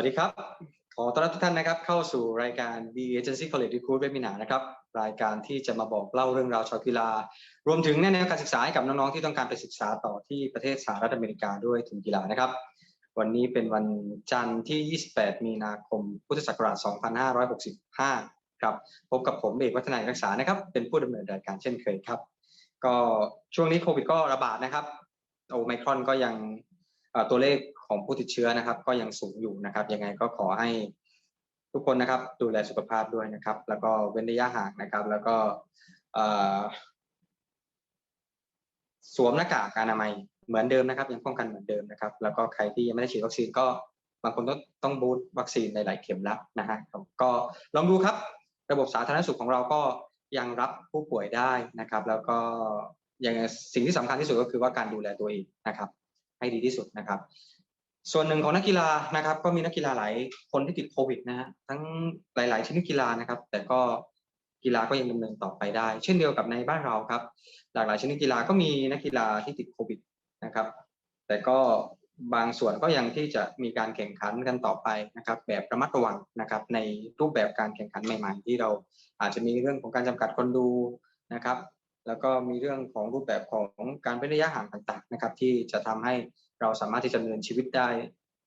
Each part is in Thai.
วัสดีครับ ขอต้อนรับทุกท่านนะครับ เข้าสู่รายการ B Agency College Recruit Webinar นะครับ รายการที่จะมาบอกเล่าเรื่องราวชาวกีฬา รวมถึงแนวการศึกษาให้กับน้องๆที่ต้องการไปศึกษาต่อที่ประเทศสหรัฐอเมริกาด้วยทุนกีฬานะครับ วันนี้เป็นวันจันทร์ที่ 28 มีนาคม พุทธศักราช 2565 ครับ พบกับผมเอกวัฒนาการศึกษานะครับ เป็นผู้ดำเนินรายการเช่นเคยครับ ก็ช่วงนี้โควิดก็ระบาดนะครับ โอไมครอนก็ยังตัวเลข ของผู้ติดเชื้อนะครับ ก็ยังสูงอยู่นะครับ ยังไงก็ขอให้ทุกคนนะครับดูแลสุขภาพด้วยนะครับ แล้วก็เว้นระยะห่างนะครับ แล้วก็สวมหน้ากากอนามัยเหมือนเดิมนะครับ ยังป้องกันเหมือนเดิมนะครับ แล้วก็ใครที่ยังไม่ได้ฉีดวัคซีนก็บางคนต้องต้องบูสต์วัคซีนในหลายเข็มแล้วนะฮะก็ลองดูครับ ระบบสาธารณสุขของเราก็ยังรับผู้ป่วยได้นะครับ แล้วก็ยังสิ่งที่สำคัญที่สุดก็คือว่าการดูแลตัวเองนะครับ ให้ดีที่สุดนะครับ ส่วนหนึ่งของนักกีฬานะครับ ก็มีนักกีฬาหลายคนที่ติดโควิดนะฮะทั้งหลาย ๆ ชนิดกีฬานะครับ แต่ก็กีฬาก็ยังดำเนินต่อไปได้ เช่นเดียวกับในบ้านเราครับ หลากหลายชนิดกีฬาก็มีนักกีฬาที่ติดโควิดนะครับ แต่ก็บางส่วนก็ยังที่จะมีการแข่งขันกันต่อไปนะครับ แบบระมัดระวังนะครับ ในรูปแบบการแข่งขันใหม่ ๆ ที่เราอาจจะมีเรื่องของการจำกัดคนดูนะครับ แล้วก็มีเรื่องของรูปแบบของการเว้นระยะห่างต่าง ๆ นะครับ ที่จะทำให้ เราสามารถที่จะดำเนินชีวิตได้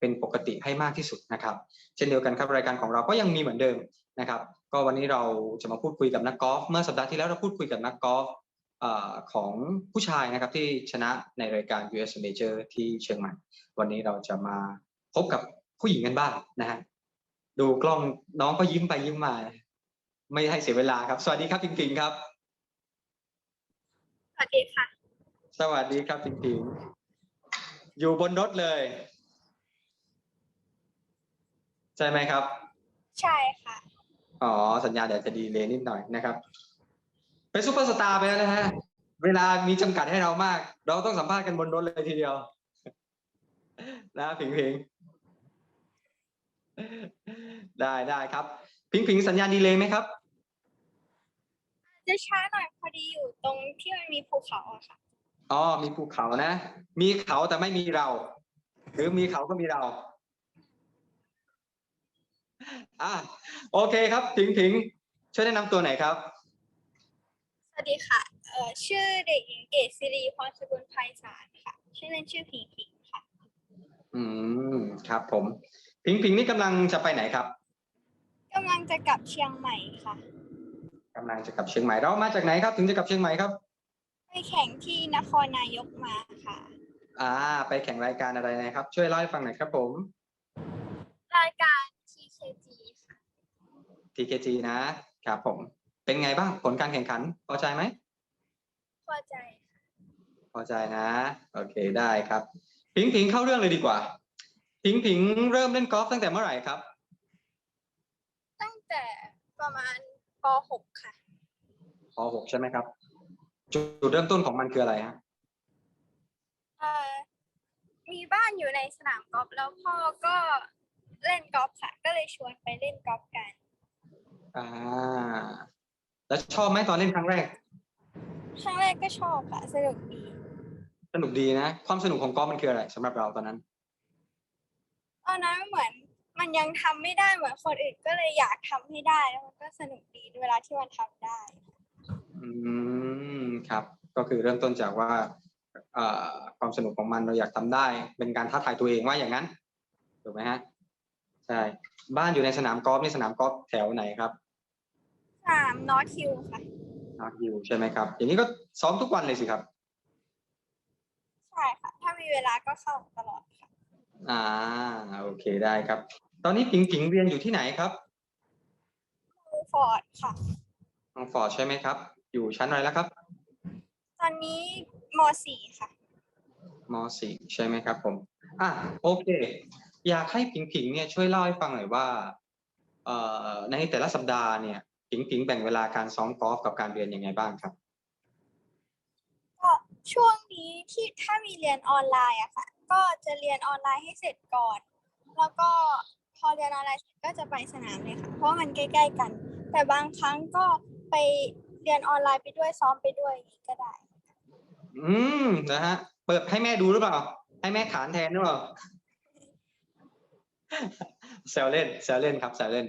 เป็นปกติให้มากที่สุดนะครับ เช่นเดียวกันครับรายการของเราก็ยังมีเหมือนเดิมนะครับ ก็วันนี้เราจะมาพูดคุยกับนักกอล์ฟเมื่อสัปดาห์ที่แล้วเราพูดคุยกับนักกอล์ฟเอ่อของผู้ชายนะครับที่ชนะในรายการ US Major ที่เชียงใหม่ วันนี้เราจะมาพบกับผู้หญิงกันบ้างนะฮะดูกล้องน้องก็ยิ้มไปยิ้มมา ไม่ให้เสียเวลาครับ สวัสดีครับพิงพิงครับ สวัสดีค่ะ สวัสดีครับพิงพิง อยู่บนรถเลย ใช่ไหมครับ ใช่ค่ะ อ๋อ สัญญาณเดี๋ยวจะดีเลยนิดหน่อยนะครับ เป็นซูเปอร์สตาร์ไปแล้วนะฮะ เวลามีจำกัดให้เรามาก เราต้องสัมภาษณ์กันบนรถเลยทีเดียว นะผิงผิงได้ได้ครับ พิงพิงสัญญาณดีเลยไหมครับ จะช้าหน่อยพอดีอยู่ตรงที่มันมีภูเขาอะค่ะ อ๋อมีภูเขานะ มีเขาแต่ไม่มีเรา หรือมีเขาก็มีเราอะโอเคครับผิงผิงช่วยแนะนำตัวหน่อยครับ สวัสดีค่ะ เอ่อ ชื่อเด็กหญิงเกศศิริพรสกุลไพศาลค่ะ ชื่อเล่นชื่อผิงผิงค่ะ อืม ครับผม ผิงผิงนี่กำลังจะไปไหนครับกำลังจะกลับเชียงใหม่ค่ะ กำลังจะกลับเชียงใหม่เรามาจากไหนครับ ถึงจะกลับเชียงใหม่ครับไป แข่งที่นครนายกมาค่ะ อ่า ไปแข่งรายการอะไรนะครับ ช่วยเล่าให้ฟังหน่อยครับผม รายการ TKG ค่ะ TKG นะครับผม เป็นไงบ้างผลการแข่งขัน พอใจไหม พอใจค่ะพอใจนะ โอเคได้ครับผิงผิงเข้าเรื่องเลยดีกว่าผิงผิงเริ่มเล่นกอล์ฟตั้งแต่เมื่อไหร่ครับ ตั้งแต่ประมาณป .6 ค่ะป .6 ใช่ไหมครับ จุดเริ่มต้นของมันคืออะไรฮะเอ่อมีบ้านอยู่ในสนามกอล์ฟแล้วพ่อก็เล่นกอล์ฟค่ะ ก็เลยชวนไปเล่นกอล์ฟกัน อ่า แล้วชอบไหมตอนเล่นครั้งแรก ครั้งแรกก็ชอบค่ะ สนุกดี สนุกดีนะ ความสนุกของกอล์ฟมันคืออะไรสำหรับเราตอนนั้น ตอนนั้นเหมือนมันยังทำไม่ได้เหมือนคนอื่นก็เลยอยากทำให้ได้แล้วมันก็สนุกดีเวลาที่มันทำได้ อืม ครับ ก็คือเริ่มต้นจากว่าเอ่อความสนุกของมันเราอยากทำได้ เป็นการท้าทายตัวเองว่าอย่างนั้นถูกไหมฮะใช่บ้านอยู่ในสนามกอล์ฟนี่สนามกอล์ฟแถวไหนครับสามนอตฮิลค่ะนาร์คิวใช่ไหมครับอย่างนี้ก็ซ้อมทุกวันเลยสิครับใช่ค่ะ ถ้ามีเวลาก็เข้าตลอดค่ะอ่าโอเคได้ครับ ตอนนี้ผิงผิงเรียนอยู่ที่ไหนครับมูฟอร์ดค่ะทางฟอร์ดใช่ไหมครับ อยู่ชั้นอะไรแล้วครับต อนนี้มสี่ค่ะมสี่ใช่ไหมครับผม อะโอเค อยากให้ผิงผิงเนี่ยช่วยเล่าให้ฟังหน่อยว่าเอ่อในแต่ละสัปดาห์เนี่ยผิงผิงแบ่งเวลาการซ้อมกอล์ฟกับการเรียนยังไงบ้างครับก็ช่วงนี้ที่ถ้ามีเรียนออนไลน์อะค่ะ ก็จะเรียนออนไลน์ให้เสร็จก่อน แล้วก็พอเรียนออนไลน์เสร็จก็จะไปสนามเลยค่ะ เพราะว่ามันใกล้ ๆ กัน แต่บางครั้งก็ไปเรียนออนไลน์ไปด้วยซ้อมไปด้วยอย่างนี้ก็ได้ อืมนะฮะ เปิดให้แม่ดูหรือเปล่า ให้แม่ขานแทนหรือเปล่าแซวเล่นแซวเล่นครับแซวเล่น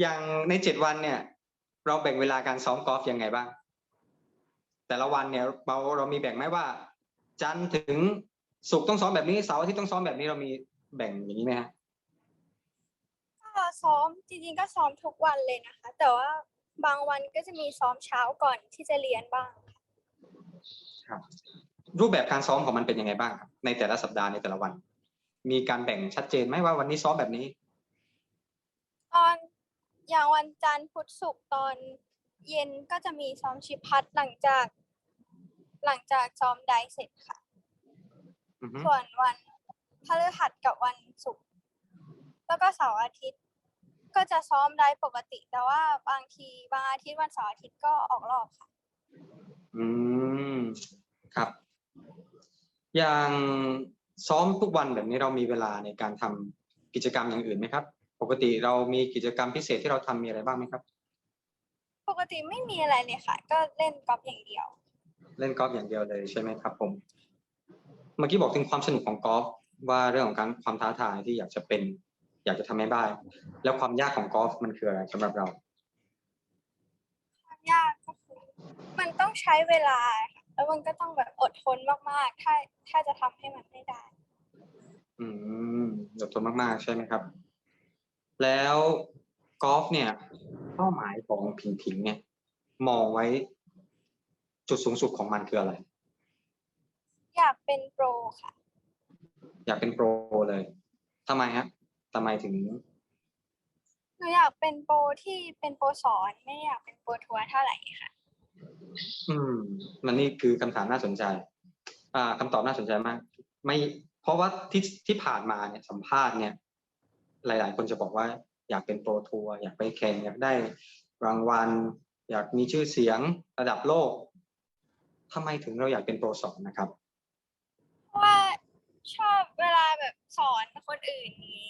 อย่างในเจ็ดวันเนี่ย เราแบ่งเวลาการซ้อมกอล์ฟยังไงบ้าง แต่ละวันเนี่ยเราเรามีแบ่งไหมว่า จันทร์ถึงศุกร์ต้องซ้อมแบบนี้เสาร์อาทิตย์ต้องซ้อมแบบนี้เรามีแบ่งอย่างนี้ไหมฮะก็ซ้อมจริงๆก็ซ้อมทุกวันเลยนะคะ แต่ว่าบางวันก็จะมีซ้อมเช้าก่อนที่จะเรียนบ้าง รูปแบบการซ้อมของมันเป็นยังไงบ้างครับในแต่ละสัปดาห์ในแต่ละวัน มีการแบ่งชัดเจนไหมว่าวันนี้ซ้อมแบบนี้ ตอนอย่างวันจันทร์พุธศุกร์ตอนเย็นก็จะมีซ้อมชิพัดหลังจาก หลังจากซ้อมไดเสร็จค่ะ อือฮึส่วนวันพฤหัสกับวันศุกร์แล้วก็เสาร์อาทิตย์ ก็จะซ้อมได้ปกติ แต่ว่าบางทีบางอาทิตย์วันเสาร์อาทิตย์ก็ออกรอบค่ะ อืมครับ อย่างซ้อมทุกวันแบบนี้เรามีเวลาในการทำกิจกรรมอย่างอื่นไหมครับ ปกติเรามีกิจกรรมพิเศษที่เราทำมีอะไรบ้างไหมครับ ปกติไม่มีอะไรเลยค่ะ ก็เล่นกอล์ฟอย่างเดียว เล่นกอล์ฟอย่างเดียวเลยใช่ไหมครับ ผม เมื่อกี้บอกถึงความสนุกของกอล์ฟว่าเรื่องของการความท้าทายที่อยากจะเป็น อยากจะทำให้ได้แล้วความยากของกอล์ฟมันคืออะไรสำหรับเรา ความยากก็คือมันต้องใช้เวลาค่ะ แล้วมันก็ต้องแบบอดทนมากๆ ถ้าถ้าจะทำให้มันไม่ได้ อืมอดทนมากๆ ใช่ไหมครับ แล้วกอล์ฟเนี่ยเป้าหมายของผิงผิงเนี่ย มองไว้จุดสูงสุดของมันคืออะไร อยากเป็นโปรค่ะ อยากเป็นโปรเลยทำไมฮะทำไมถึงหนูอยากเป็นโปรที่เป็นโปรสอนไม่ได้อยากเป็นโปรทัวร์เท่าไหร่ค่ะ อืม มันนี่คือคำถามน่าสนใจ อ่าคำตอบน่าสนใจมาก ไม่ เพราะว่าที่ที่ผ่านมาเนี่ยสัมภาษณ์เนี่ย หลาย ๆ คนจะบอกว่า อยากเป็นโปรทัวร์อยากไปแข่ง อยากได้รางวัล อยากมีชื่อเสียงระดับโลกทำไมถึงเราอยากเป็นโปรสอนนะครับ เพราะว่าชอบเวลาแบบสอนคนอื่นนี้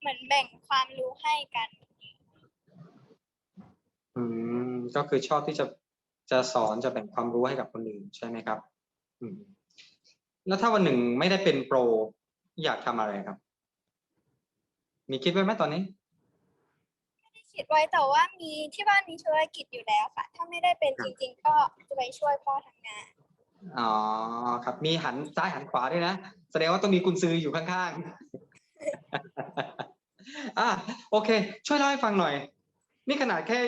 เหมือนแบ่งความรู้ให้กัน อืมก็คือชอบที่จะจะสอนจะแบ่งความรู้ให้กับคนอื่นใช่ไหมครับ อืม แล้วถ้าวันหนึ่งไม่ได้เป็นโปร อยากทำอะไรครับ มีคิดไว้ไหมตอนนี้ที่คิดไว้แต่ว่ามีที่บ้านมีธุรกิจอยู่แล้วค่ะ ถ้าไม่ได้เป็นครัจบริงๆ ก็จะไปช่วยพ่อทำงาน อ๋อครับ มีหันซ้ายหันขวาด้วยนะ แสดงว่าต้องมีกุญซืออยู่ข้างๆ อะโอเค ช่วยเล่าให้ฟังหน่อย นี่ขนาดแค่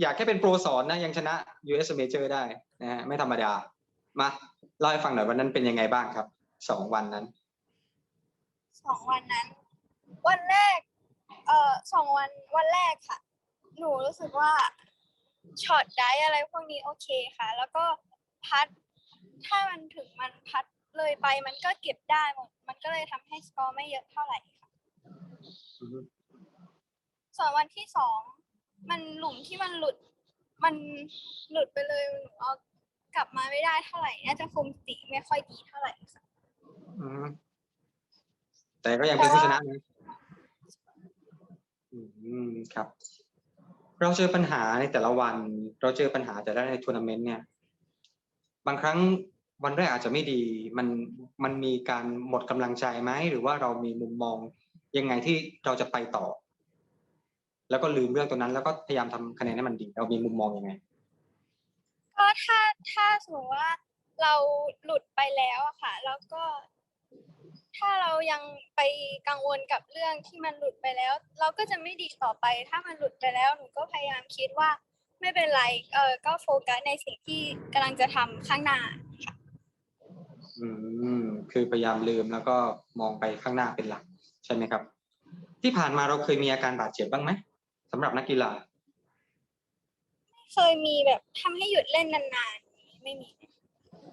อยากแค่เป็นโปรสอนนะยังชนะ US Major ได้นะฮะไม่ธรรมดา มาเล่าให้ฟังหน่อยวันนั้นเป็นยังไงบ้างครับสองวันนั้นสองวันนั้น วันแรก เอ่อสองวันวันแรกค่ะ หนูรู้สึกว่าช็อตได้อะไรพวกนี้โอเคค่ะ แล้วก็พัด ถ้ามันถึงมันพัดเลยไปมันก็เก็บได้หมดมันก็เลยทำให้สกอร์ไม่เยอะเท่าไหร่ค่ะอือฮึส่วนวันที่สอง มันหลุมที่มันหลุด มันหลุดไปเลยหนูเอากลับมาไม่ได้เท่าไหร่น่าจะคุมสติไม่ค่อยดีเท่าไหร่ค่ะอืมแต่ก็ยังเป็นผู้ชนะนะอืมครับ เราเจอปัญหาในแต่ละวัน เราเจอปัญหาแต่ละในทัวร์นาเมนต์เนี่ย บางครั้งวันแรกอาจจะไม่ดี มันมันมีการหมดกำลังใจไหมหรือว่าเรามีมุมมองยังไงที่เราจะไปต่อ แล้วก็ลืมเรื่องตรงนั้น แล้วก็พยายามทำคะแนนให้มันดีเรามีมุมมองยังไงก็ถ้าถ้าสมมติว่าเราหลุดไปแล้วอะค่ะ แล้วก็ ถ้าเรายังไปกังวลกับเรื่องที่มันหลุดไปแล้ว เราก็จะไม่ดีต่อไป ถ้ามันหลุดไปแล้วหนูก็พยายามคิดว่า ไม่เป็นไรเออก็โฟกัสในสิ่งที่กำลังจะทำข้างหน้าอืมคือพยายามลืมแล้วก็มองไปข้างหน้าเป็นหลัก ใช่ไหมครับ ที่ผ่านมาเราเคยมีอาการบาดเจ็บบ้างไหม สำหรับนักกีฬา เคยมีแบบทำให้หยุดเล่นนานๆ ไม่มี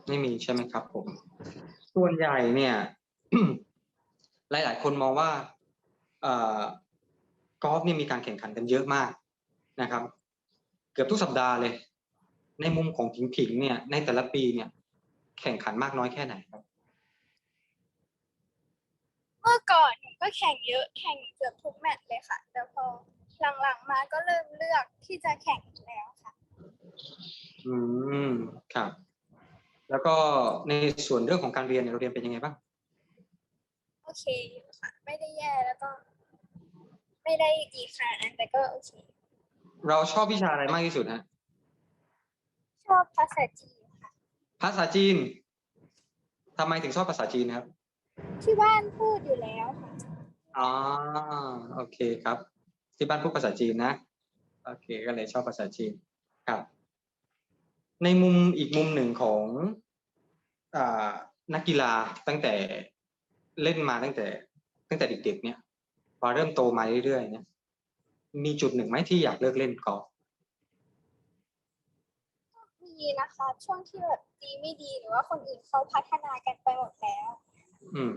ไม่มีใช่ไหมครับผม ส่วนใหญ่เนี่ย หลาย ๆ คนมองว่าเอ่อกอล์ฟเนี่ยมีการแข่งขันกันเยอะมากนะครับ เกือบทุกสัปดาห์เลย ในมุมของผิงผิงๆเนี่ย ในแต่ละปีเนี่ย แข่งขันมากน้อยแค่ไหนครับ เมื่อก่อนหนูก็แข่งเยอะแข่งเกือบทุกแมตช์เลยค่ะ แต่พอ หลังๆมาก็เริ่มเลือกที่จะแข่งแล้วค่ะ อืมครับ แล้วก็ในส่วนเรื่องของการเรียนเนี่ยเราเรียนเป็นยังไงบ้างโอเคอยู่ค่ะ ไม่ได้ยไม่ได้ดีขนาดนั้นแต่ก็โอเค เราชอบวิชาอะไรมากที่สุดฮะชอบภาษาจีนค่ะ ภาษาจีนทำไมถึงชอบภาษาจีนครับ ที่บ้านพูดอยู่แล้วค่ะ อ๋อโอเคครับ ที่บ้านพูดภาษาจีนนะโอเคก็เลยชอบภาษาจีนครับ ในมุมอีกมุมหนึ่งของอ่านักกีฬาตั้งแต่เล่นมาตั้งแต่ ตั้งแต่เด็กๆเนี่ย พอเริ่มโตมาเรื่อยๆเนี่ยมีจุดหนึ่งไหมที่อยากเลิกเล่นกอล์ฟมีนะคะ ช่วงที่แบบดีไม่ดีหรือว่าคนอื่นเขาพัฒนากันไปหมดแล้ว อืม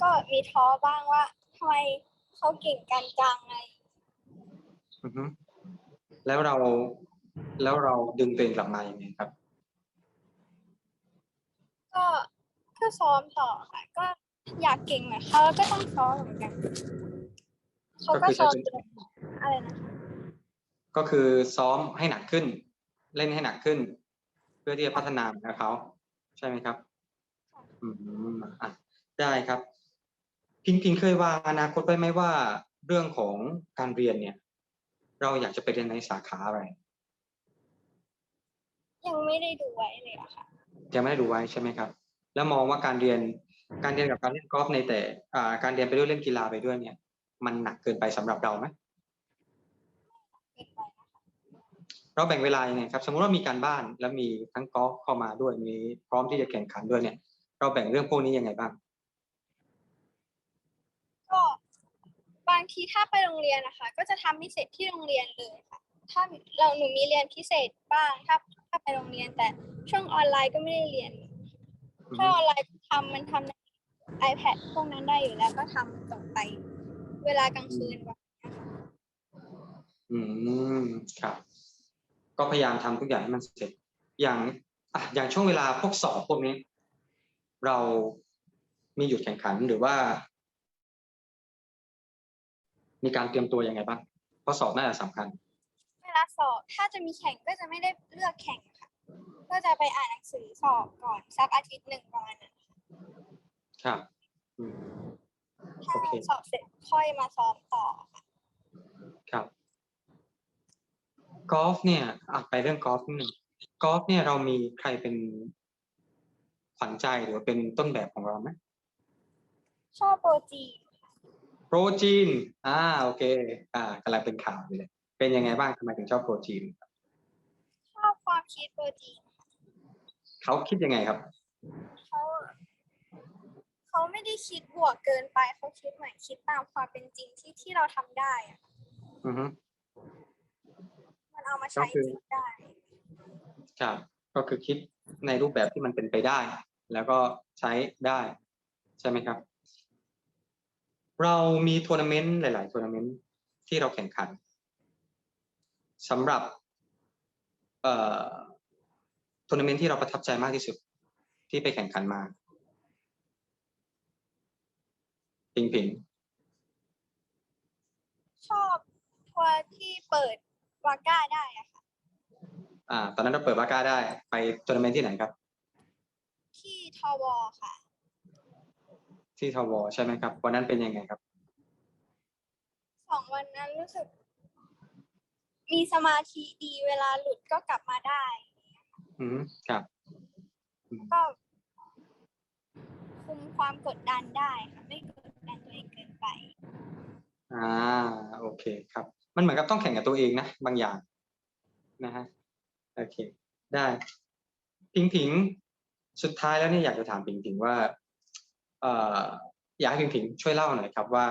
ก็มีท้อบ้างว่าทำไม เขาเก่งกันจังไงอือฮึแล้วเราแล้วเราดึงตัวเองกลับมายังไงครับ ก็ก็ซ้อมต่อค่ะ ก็อยากเก่งเหมือนเขาแล้วก็ต้องซ้อมเหมือนกันเขาก็ซ้อมอะไรนะคะก็คือซ้อมให้หนักขึ้น เล่นให้หนักขึ้น เพื่อที่จะพัฒนาเหมือนเขาใช่ไหมครับ อืมอะได้ครับ พิงพิงเคยวางอนาคตไว้ไหมว่า เรื่องของการเรียนเนี่ย เราอยากจะไปเรียนในสาขาอะไร ยังไม่ได้ดูไว้เลยอะค่ะ ยังไม่ได้ดูไว้ใช่ไหมครับ แล้วมองว่าการเรียนการเรียนกับการเล่นกอล์ฟในแต่อ่าการเรียนไปด้วยเล่นกีฬาไปด้วยเนี่ย มันหนักเกินไปสำหรับเราไหมเกินไปนะคะเราแบ่งเวลายังไงครับ สมมติว่ามีการบ้านแล้วมีทั้งกอล์ฟเข้ามาด้วยมีพร้อมที่จะแข่งขันด้วยเนี่ย เราแบ่งเรื่องพวกนี้ยังไงบ้าง ก็ บางทีถ้าไปโรงเรียนนะคะ ก็จะทำไม่เสร็จที่โรงเรียนเลยค่ะ ถ้าเราหนูมีเรียนพิเศษบ้างถ้าถ้าไปโรงเรียนแต่ช่วงออนไลน์ก็ไม่ได้เรียนอือถ้าฮึออนไลน์ทำมันทำใน iPad พวกนั้นได้อยู่แล้วก็ทำส่งไป เวลากลางคืนแบบนี้ค่ะ อืมครับ ก็พยายามทำทุกอย่างให้มันเสร็จ อย่างอะอย่างช่วงเวลาพวกสอบพวกนี้ เรามีหยุดแข่งขันหรือว่า มีการเตรียมตัวยังไงบ้างเพราะสอบน่าจะสำคัญ เวลาสอบถ้าจะมีแข่งก็จะไม่ได้เลือกแข่งค่ะ ก็จะไปอ่านหนังสือสอบก่อนสักอาทิตย์หนึ่งประมาณนั้นครับอืมถ้าโอเค สอบเสร็จค่อยมาซ้อมต่อค่ะครับกอล์ฟเนี่ยอะไปเรื่องกอล์ฟนิดหนึ่งกอล์ฟเนี่ยเรามีใครเป็นขวัญใจหรือว่าเป็นต้นแบบของเราไหมชอบโปรจี โปรจีนอ่าโอเค อ่ากำลังเป็นข่าวอยู่เลยเป็นยังไงบ้างทำไมถึงชอบโปรจีนชอบความคิดโปรจีเขาคิดยังไงครับเขาเขาไม่ได้คิดบวกเกินไปเขาคิดเหมือนคิดตามความเป็นจริงที่ที่เราทำได้อะอือฮึมันเอามาก็ใช้คือจริงได้ครับก็คือคิดในรูปแบบที่มันเป็นไปได้ แล้วก็ใช้ได้ ใช่ไหมครับ เรามีทัวร์นาเมนต์หลาย ๆ ทัวร์นาเมนต์ที่เราแข่งขันสำหรับเอ่อทัวร์นาเมนต์ที่เราประทับใจมากที่สุดที่ไปแข่งขันมาพิงพิงชอบทัวร์ที่เปิดวาก้าได้อะค่ะ อ่า ตอนนั้นเราเปิดบาก้าได้ ไปทัวร์นาเมนต์ที่ไหนครับ ที่ทวค่ะ ที่ทวใช่ไหมครับ วันนั้นเป็นยังไงครับ สองวันนั้นรู้สึก มีสมาธิดีเวลาหลุดก็กลับมาได้ อืมครับก็คุมความกดดันได้ค่ะไม่กดดันตัวเองเกินไป อ่า โอเคครับ มันเหมือนกับต้องแข่งกับตัวเองนะบางอย่าง นะฮะโอเค ได้พิงพิงสุดท้ายแล้วเนี่ยอยากจะถามพิงพิงว่าเอยากให้พิงพิงช่วยเล่าหน่อยครับว่า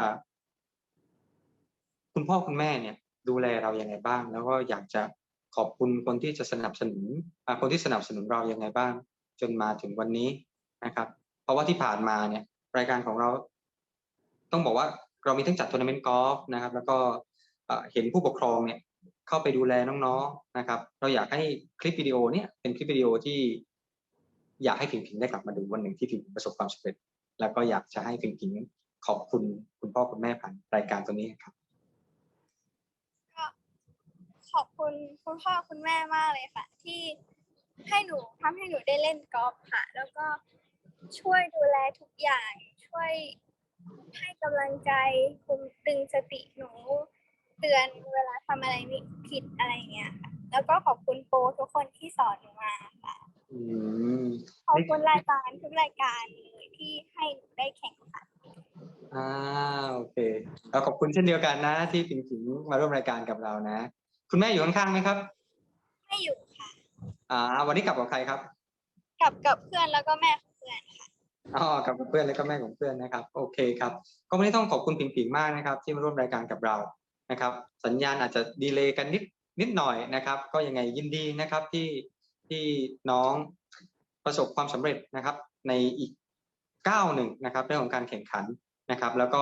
คุณพ่อคุณแม่เนี่ย ดูแลเราอยังไงบ้าง แล้วก็อยากจะขอบคุณคนที่จะสนับสนุนคนที่สนับสนุนเรายังไงบ้าง จนมาถึงวันนี้นะครับ เพราะว่าที่ผ่านมาเนี่ย รายการของเรา ต้องบอกว่าเรามีทั้งจัดทัวร์นาเมนต์กอล์ฟนะครับ แล้วก็เห็นผู้ปกครองเนี่ยเข้าไปดูแลน้องๆนะครับ เราอยากให้คลิปวิดีโอเนี่ยเป็นคลิปวิดีโอที่อยากให้พิงพิงได้กลับมาดูวันหนึ่งที่พิงพิงประสบความสำเร็จ แล้วก็อยากจะให้พิงพิงขอบคุณคุณพ่อคุณแม่ผ่านรายการตัวนี้ครับก็ขอบคุณคุณพ่อคุณแม่มากเลยค่ะ ที่ให้หนูทำให้หนูได้เล่นกอล์ฟค่ะ แล้วก็ช่วยดูแลทุกอย่าง ช่วยให้กำลังใจคุมตึงสติหนู เตือนเวลาทำอะไรผิดอะไรอย่างเงี้ยค่ะแล้วก็ขอบคุณโปรทุกคนที่สอนหนูมาค่ะ อืมขอบคุณรายการทุกรายการเลยที่ให้หนูได้แข่งขันอ่าโอเคเราขอบคุณเช่นเดียวกันนะ ที่ผิงผิงมาร่วมรายการกับเรานะ คุณแม่อยู่ข้างๆไหมครับ ไม่อยู่ค่ะ อ่า วันนี้กลับกับใครครับกับกับเพื่อนแล้วก็แม่ของเพื่อนค่ะอ๋อกลับกับเพื่อนแล้วก็แม่ของเพื่อนนะครับ โอเคครับ ก็วันนี้ต้องขอบคุณผิงผิงมากนะครับ ที่มาร่วมรายการกับเรานะครับ สัญญาณอาจจะดีเลย์กันนิดนิดหน่อยนะครับ ก็ยังไงยินดีนะครับที่ ที่น้องประสบความสำเร็จนะครับ ในอีกก้าวหนึ่งนะครับเรื่องของการแข่งขันนะครับ แล้วก็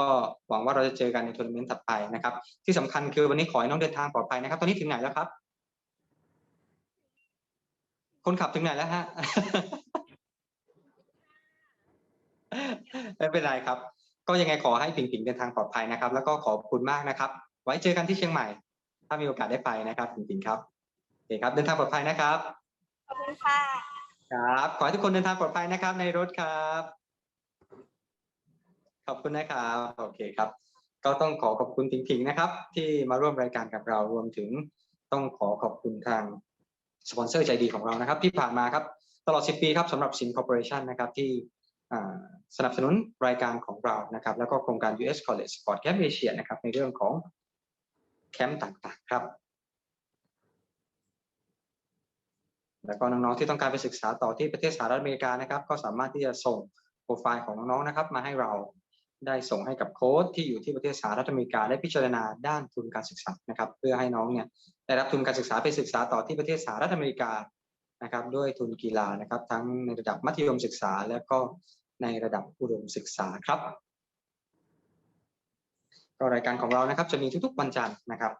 หวังว่าเราจะเจอกันในทัวร์นาเมนต์ถัดไปนะครับ ที่สำคัญคือวันนี้ขอให้น้องเดินทางปลอดภัยนะครับ ตอนนี้ถึงไหนแล้วครับ คนขับถึงไหนแล้วฮะไม่เป็นไรครับ ก็ยังไงขอให้ผิงผิงเดินทางปลอดภัยนะครับ แล้วก็ขอบคุณมากนะครับ ไว้เจอกันที่เชียงใหม่ ถ้ามีโอกาสได้ไปนะครับผิงผิงครับโอเคครับ เดินทางปลอดภัยนะครับ ขอบคุณค่ะ ครับ ขอให้ทุกคนเดินทางปลอดภัยนะครับ ในรถครับ ขอบคุณนะครับ โอเคครับ ก็ต้องขอขอบคุณผิงผิงนะครับ ที่มาร่วมรายการกับเรารวมถึงต้องขอขอบคุณทางสปอนเซอร์ใจดีของเรานะครับ ที่ผ่านมาครับ ตลอด 10 ปีครับสำหรับสินคอร์ปอเรชันนะครับที่สนับสนุนรายการของเรานะครับ แล้วก็โครงการ US College Sport Camp Asia นะครับในเรื่องของแคมป์ต่างๆ ครับ แล้วก็น้องๆที่ต้องการไปศึกษาต่อที่ประเทศสหรัฐอเมริกานะครับ ก็สามารถที่จะส่งโปรไฟล์ของน้องๆนะครับ มาให้เราได้ส่งให้กับโค้ชที่อยู่ที่ประเทศสหรัฐอเมริกาได้พิจารณาด้านทุนการศึกษานะครับ เพื่อให้น้องเนี่ยได้รับทุนการศึกษาไปศึกษาต่อที่ประเทศสหรัฐอเมริกานะครับ ด้วยทุนกีฬานะครับ ทั้งในระดับมัธยมศึกษา และก็ในระดับอุดมศึกษาครับก็รายการของเรานะครับจะมีทุกๆวันจันทร์นะครับ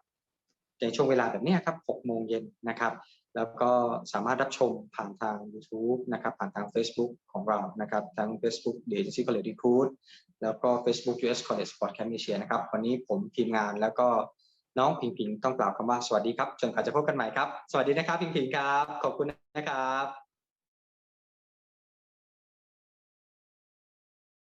ในช่วงเวลาแบบนี้ครับ6โมงเย็นนะครับ แล้วก็สามารถรับชมผ่านทาง YouTube นะครับผ่านทาง Facebook ของเรานะครับทั้ง Facebook The Agency College Recruit แล้วก็ Facebook US College Sport Camp Asia นะครับวันนี้ผมทีมงานแล้วก็น้องพิงพิงต้องกล่าวคำว่าสวัสดีครับจนกว่าจะพบกันใหม่ครับ สวัสดีนะครับพิงพิงครับ ขอบคุณนะครับ